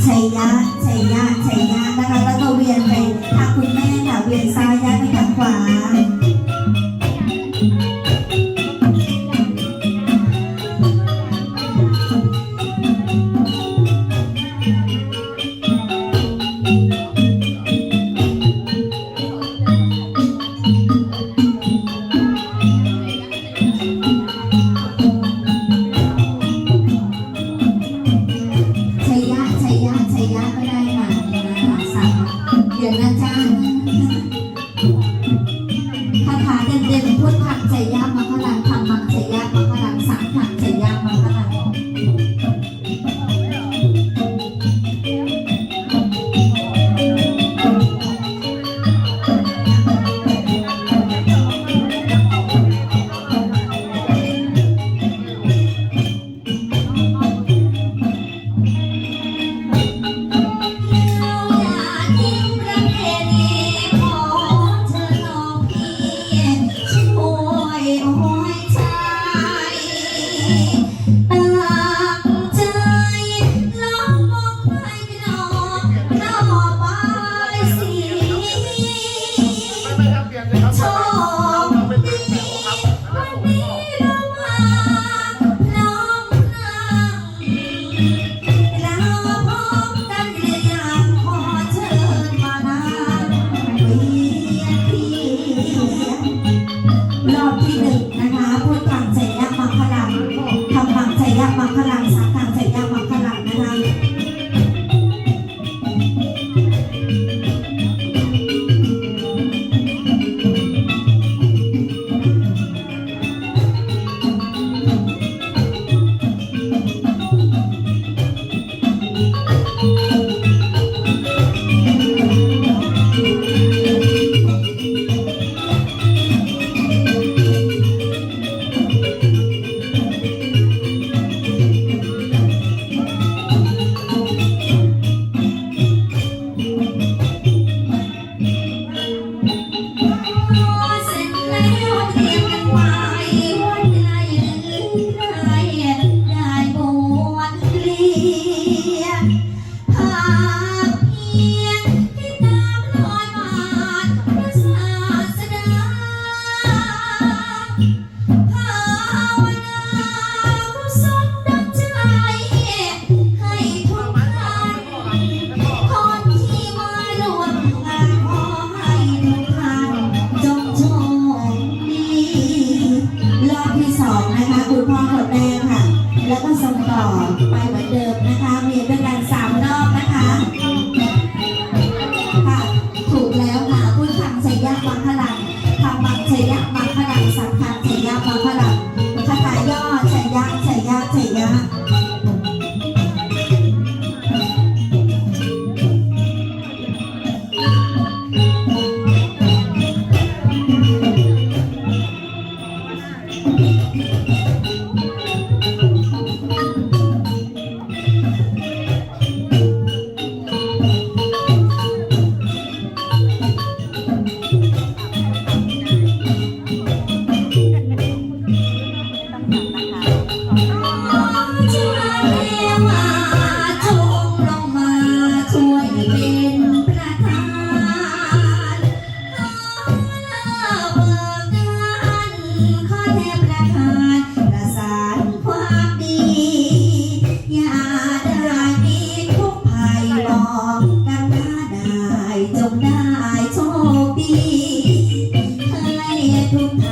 齐呀，齐呀齐呀！大家 saya. ¡Gracias! ่อไปเหมือนเดิมนะคะเรียนด้วยกันสามรอบนะคะ Thank you.